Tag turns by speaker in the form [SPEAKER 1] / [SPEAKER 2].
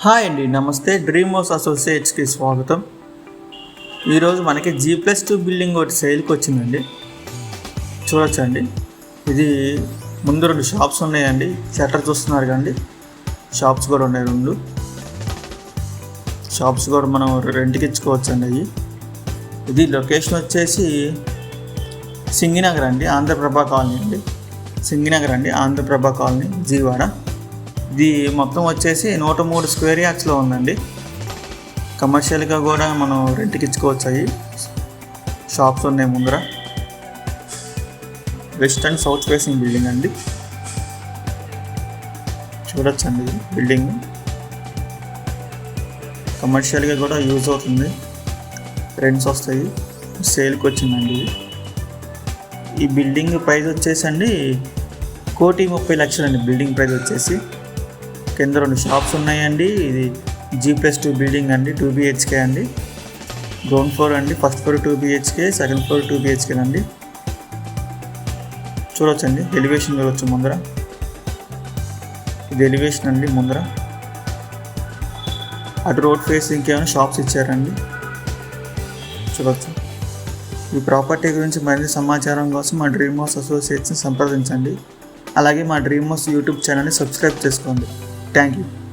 [SPEAKER 1] Hi అండి నమస్తే. Dream house అసోసియేట్స్కి స్వాగతం. ఈరోజు మనకి జీ ప్లస్ టూ బిల్డింగ్ ఒకటి సేల్కి వచ్చిందండి. చూడొచ్చండి. ఇది ముందు రెండు షాప్స్ ఉన్నాయండి. షట్టర్ చూస్తున్నారు కండి షాప్స్ కూడా ఉన్నాయి రెండు. షాప్స్ కూడా మనం రెంట్కి ఇచ్చుకోవచ్చండి అవి. ఇది లొకేషన్ వచ్చేసి సింగినగర్ అండి ఆంధ్రప్రభ కాలనీ అండి. సింగినగర్ అండి ఆంధ్రప్రభ కాలనీ జీవాడ. ఇది మొత్తం వచ్చేసి నూట మూడు స్క్వేర్ యార్డ్స్లో ఉందండి. కమర్షియల్గా కూడా మనం రెంట్కి ఇచ్చుకోవచ్చు అవి. షాప్స్ ఉన్నాయి ముందర. West and south facing building అండి. చూడొచ్చండి బిల్డింగ్. కమర్షియల్గా కూడా యూజ్ అవుతుంది. రెంట్స్ వస్తాయి. సేల్కి వచ్చిందండి ఇది. ఈ బిల్డింగ్ ప్రైస్ వచ్చేసి అండి కోటి ముప్పై లక్షలు అండి బిల్డింగ్ ప్రైస్ వచ్చేసి. కింద రెండు షాప్స్ ఉన్నాయండి. ఇది జీ ప్లస్ టూ బిల్డింగ్ అండి టూ బిహెచ్కే అండి. గ్రౌండ్ ఫ్లోర్ అండి first floor two BHK second floor two BHK అండి. చూడొచ్చండి ఎలివేషన్ చూడొచ్చు ముందర. ఇది ఎలివేషన్ అండి ముందర. అటు రోడ్ ఫేస్ ఇంకేమైనా షాప్స్ ఇచ్చారండి? చూడొచ్చు. ఈ ప్రాపర్టీ గురించి మరింత సమాచారం కోసం మా డ్రీమ్ హౌస్ అసోసియేట్స్ని సంప్రదించండి. అలాగే మా డ్రీమ్ హౌస్ యూట్యూబ్ ఛానల్ని సబ్స్క్రైబ్ చేసుకోండి. Thank you.